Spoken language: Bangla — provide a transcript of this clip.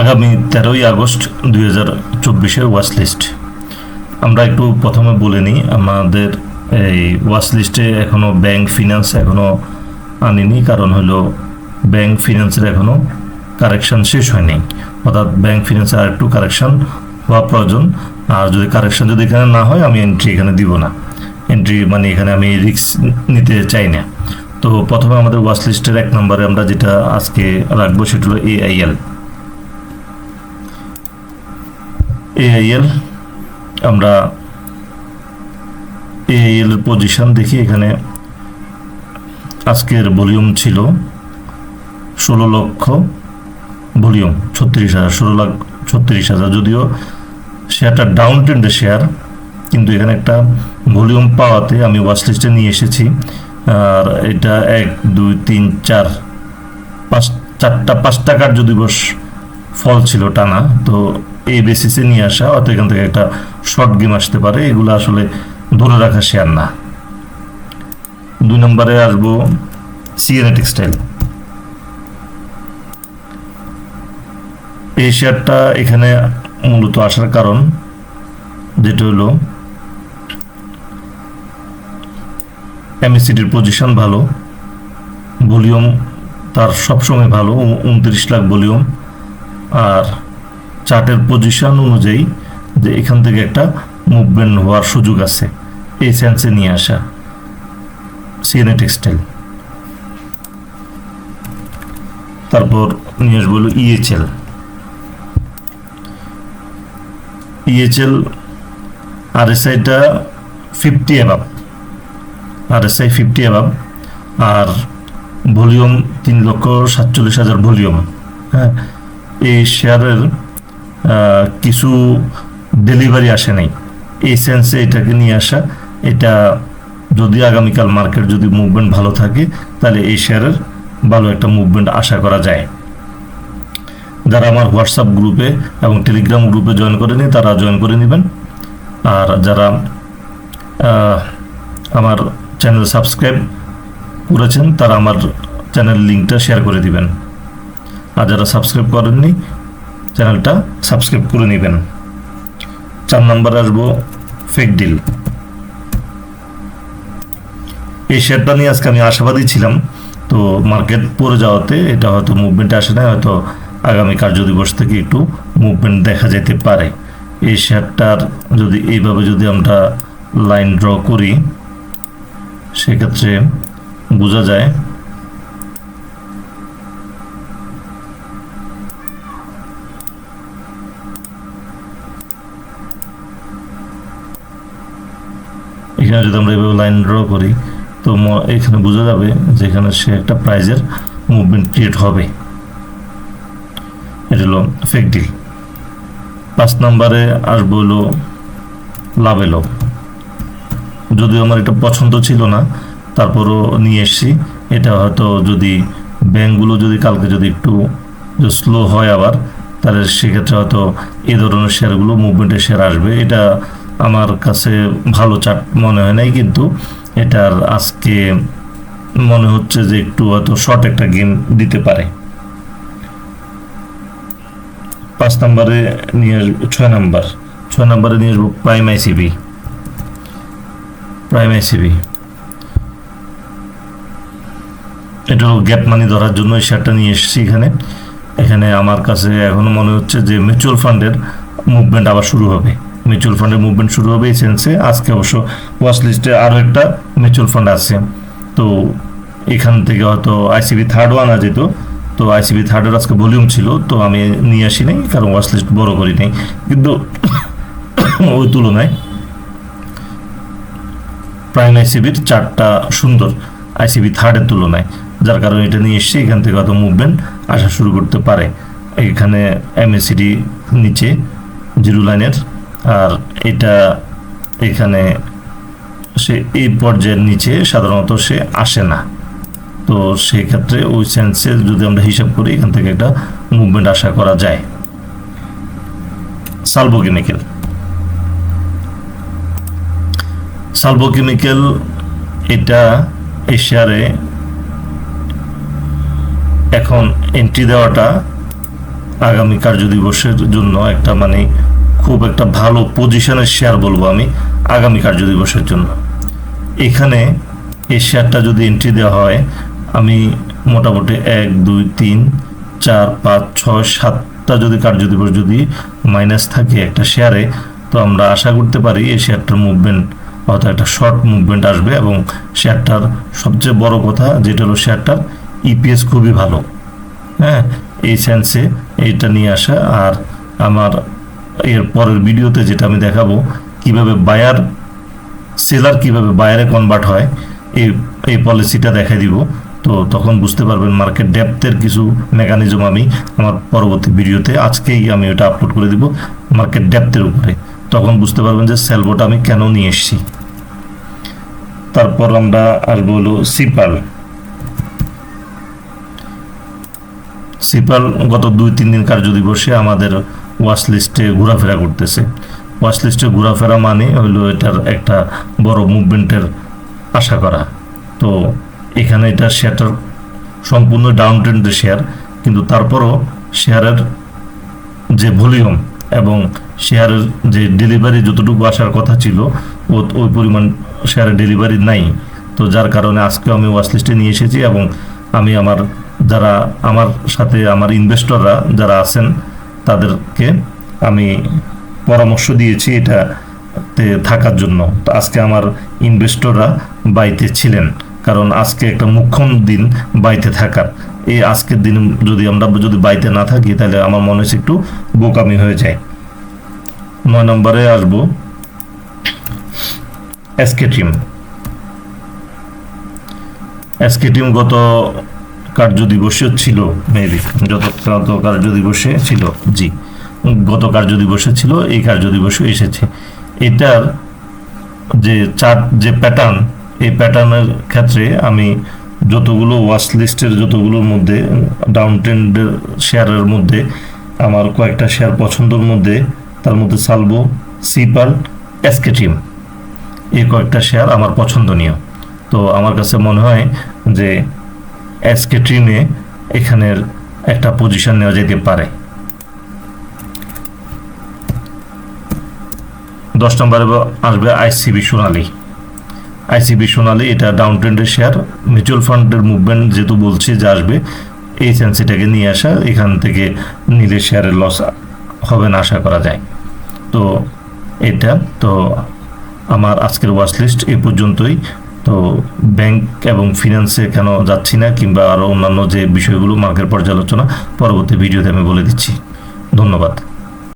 আগামী তেরোই আগস্ট দুই হাজার চব্বিশের ওয়াচ লিস্ট আমরা একটু প্রথমে বলে নিই, আমাদের এই ওয়াচ লিস্টে এখনও ব্যাংক ফিনান্স এখনও আনিনি, কারণ হলো ব্যাংক ফিনান্সের এখনও কারেকশন শেষ হয়নি। অর্থাৎ ব্যাংক ফিনান্সের আর একটু কারেকশন হওয়া প্রয়োজন। আর যদি কারেকশান যদি এখানে না হয়, আমি এন্ট্রি এখানে দিব না। এন্ট্রি মানে এখানে আমি রিস্ক নিতে চাই না। তো প্রথমে আমাদের ওয়াচ লিস্টের এক নম্বরে আমরা যেটা আজকে রাখব, সেটা হলো এআইএল এআইএল আমরা এআইএল পজিশন দেখি এখানে। আজকের ভলিউম ছিল ষোলো লক্ষ ভলিউম ছত্রিশ হাজার, ষোলো লাখ ছত্রিশ হাজার। যদিও শেয়ারটা ডাউন ট্রেন্ডের শেয়ার কিন্তু এখানে একটা ভলিউম পাওয়াতে আমি ওয়াচ লিস্টে নিয়ে এসেছি। আর এটা এক, দুই, তিন, চার, পাঁচ, চারটা পাঁচ টাকার যদি বস ফল ছিল টানা, তো এই বেসিসে নিয়ে আসা অত এখান থেকে একটা শর্ট গেম আসতে পারে। এগুলো আসলে ধরে রাখা শেয়ার না। দুই নম্বরে আসব সিএনএ টেক্সটাইল এই শেয়ারটা এখানে মূলত আসার কারণ যেটা হলো এমএসিটির পজিশন ভালো ভলিউম তার সবসময় ভালো উনত্রিশ লাখ ভলিউম আর চার্টের পজিশন অনুযায়ী যে এখান থেকে একটা মুভমেন্ট হওয়ার সুযোগ আছে। এই সেন্সে নিয়ে আসা। সিএনএ টেক্সটাইল তারপর নিয়ে আসব হলো EHL EHL আরএসআইটা fifty above RSI fifty above আর ভলিউম তিন লক্ষ সাতচল্লিশ হাজার ভলিউম হ্যাঁ এই শেয়ারের কিছু ডেলিভারি আসে নাই। এই সেন্সে এটাকে নিয়ে আসা। এটা যদি আগামীকাল মার্কেট যদি মুভমেন্ট ভালো থাকে, তাহলে এই শেয়ারের ভালো একটা মুভমেন্ট আশা করা যায়। যারা আমার হোয়াটসঅ্যাপ গ্রুপে এবং টেলিগ্রাম গ্রুপে জয়েন করেনি, তারা জয়েন করে নেবেন। আর যারা আমার চ্যানেল সাবস্ক্রাইব করেছেন, তারা আমার চ্যানেল লিঙ্কটা শেয়ার করে দিবেন। আর যারা সাবস্ক্রাইব করেননি চ্যানেলটা সাবস্ক্রাইব করে নেবেন। চার নম্বরে আসব ফেক ডিল এই শেয়ারটা নিয়ে আজকে আমি আশাবাদী ছিলাম, তো মার্কেট পড়ে যাওয়াতে এটা হয়তো মুভমেন্ট আসে না হয়তো আগামী কার্যদিবস থেকে একটু মুভমেন্ট দেখা যেতে পারে। এই শেয়ারটার যদি এইভাবে যদি আমরা লাইন ড্র করি, সেক্ষেত্রে বোঝা যায় এখানে যদি আমরা এভাবে লাইন ড্র করি, তো এখানে বোঝা যাবে যে এখানে সে একটা প্রাইজের মুভমেন্ট ক্রিয়েট হবে। এটা হলো ফেক ডিল পাঁচ নম্বরে আসব হলো লাভেলো যদিও আমার এটা পছন্দ ছিল না, তারপরও নিয়ে এসেছি। এটা হয়তো যদি ব্যাংকগুলো যদি কালকে যদি একটু স্লো হয় আবার, তাহলে সেক্ষেত্রে হয়তো এই ধরনের শেয়ারগুলো মুভমেন্টের শেয়ার আসবে। এটা আমার কাছে ভালো চার্ট মনে হয় নাই, কিন্তু এটার আজকে মনে হচ্ছে যে একটু হয়তো শর্ট একটা গেম দিতে পারে। পাঁচ নম্বরে নিয়ে আসব ছয় নাম্বার। ছয় নম্বরে নিয়ে আসব প্রাইম আইসিবি প্রাইম আইসিবি এটা গ্যাপ মানি ধরার জন্য শেয়ারটা নিয়ে এসেছি এখানে। এখানে আমার কাছে এখনও মনে হচ্ছে যে মিউচুয়াল ফান্ডের মুভমেন্ট আবার শুরু হবে। মিউচুয়াল ফান্ডের মুভমেন্ট শুরু হবে এই সেন্সে আজকে অবশ্য ওয়াচ লিস্টে আরও একটা মিউচুয়াল ফান্ড আছে। তো এখান থেকে হয়তো আইসিবি থার্ডও আনা যেত। তো আইসিবি থার্ডের আজকে ভলিউম ছিল, তো আমি নিয়ে আসি নাই, কারণ ওয়াচ লিস্ট বড় করি নাই। কিন্তু ওই তুলনায় প্রাইম আইসিবির চারটা সুন্দর আইসিবি থার্ডের তুলনায়। যার কারণে এটা নিয়ে এসছে এখান থেকে হয়তো মুভমেন্ট আসা শুরু করতে পারে। এখানে এমএসিডি নিচে জিরো লাইনের আর এটা এখানে সে এই পর্যায়ের নিচে সাধারণত সে আসে না। তো সেই ক্ষেত্রে ওই সেন্সে যদি আমরা হিসাব করি, এখান থেকে একটা মুভমেন্ট আশা করা যায়। সালভো কেমিক্যাল সালভো কেমিক্যাল এটা এই শেয়ারে এখন এন্ট্রি দেওয়াটা আগামী কার্যদিবসের জন্য একটা মানে খুব একটা ভালো পজিশনের শেয়ার বলব আমি আগামী কার্যদিবসের জন্য। এখানে এই শেয়ারটা যদি এন্ট্রি দেওয়া হয়, আমি মোটামুটি এক, দুই, তিন, চার, পাঁচ, ছয়, সাতটা যদি কার্যদিবস যদি মাইনাস থাকে একটা শেয়ারে তো আমরা আশা করতে পারি এই শেয়ারটার মুভমেন্ট অর্থাৎ একটা শর্ট মুভমেন্ট আসবে এবং শেয়ারটার সবচেয়ে বড় কথা যেটা হলো শেয়ারটার ইপিএস খুবই ভালো। হ্যাঁ এই সেন্সে এইটা নিয়ে আসা। আর আমার এর পরের ভিডিওতে যেটা আমি দেখাবো, কীভাবে বায়ার সেলার কীভাবে বায়ারে কনভার্ট হয়, এই এই পলিসিটা দেখাই দিব। তো তখন বুঝতে পারবেন মার্কেট ডেপথের কিছু মেকানিজম আমি আমার পরবর্তী ভিডিওতে আজকেই আমি ওটা আপলোড করে দিব মার্কেট ডেপথের উপরে। তখন বুঝতে পারবেন যে সেলবোটা আমি কেন নিয়ে এসেছি। তারপর আমরা আসব হলো সিপাল সিপাল গত দুই, তিন দিন কার্যদিবসে আমাদের ওয়াশ লিস্টে ঘোরাফেরা করতেছে। ওয়াশ লিস্টে ঘোরাফেরা মানে হইল এটার একটা বড় মুভমেন্টের আশা করা। তো এখানে এটা শেয়ারটার সম্পূর্ণ ডাউন ট্রেন্ডের শেয়ার কিন্তু তারপরও শেয়ারের যে ভলিউম এবং শেয়ারের যে ডেলিভারি যতটুকু আসার কথা ছিল, ও ওই পরিমাণ শেয়ারের ডেলিভারি নাই। তো যার কারণে আজকে আমি ওয়াশ লিস্টে নিয়ে এসেছি এবং আমি আমার যারা, আমার সাথে আমার ইনভেস্টররা যারা আছেন তাদেরকে আমি পরামর্শ দিয়েছি এটাতে থাকার জন্য। তো আজকে আমার ইনভেস্টররা বাইতে ছিলেন, কারণ আজকে একটা মুখ্যম দিন বাইতে থাকার। এই আজকের দিন যদি আমরা যদি বাইতে না থাকি, তাহলে আমার মনে হচ্ছে একটু বোকামি হয়ে যায়। নয় নম্বরে আসব। এসকে টিম এসকে টিম গত কার্য দিবসে ছিল মেবি যত কার্য দিবসে ছিল, জি, গত কার্য দিবসে ছিল, এই কার্য দিবসে এসেছে। এটার যে চার, যে প্যাটার্ন এই প্যাটার্নের ক্ষেত্রে আমি যতগুলো ওয়াচ লিস্টের যতগুলোর মধ্যে ডাউন ট্রেন্ডের শেয়ারের মধ্যে, আমার কয়েকটা শেয়ার পছন্দের মধ্যে, তার মধ্যে সালবো সিপাল এসকে টিম এই কয়েকটা শেয়ার আমার পছন্দনীয়। তো আমার কাছে মনে হয় যে এসকে ট্রিমে এখানের একটা পজিশন নেওয়া যেতে পারে। দশ নম্বরে আসবে আইসিবি সোনালি। আইসিবি সোনালি এটা ডাউন ট্রেন্ডের শেয়ার মিউচুয়াল ফান্ডের মুভমেন্ট যেহেতু বলছে যে আসবে এই সেন্সিটাকে নিয়ে আসা, এখান থেকে নিলে শেয়ারের লস হবে না আশা করা যায়। তো এটা, তো আমার আজকের ওয়াচ লিস্ট এই পর্যন্তই। তো ব্যাংক এবং ফিনান্সে কেন যাচ্ছি না কিংবা আরও অন্যান্য যে বিষয়গুলো মার্কের পর্যালোচনা, পরবর্তী ভিডিওতে আমি বলে দিচ্ছি। ধন্যবাদ।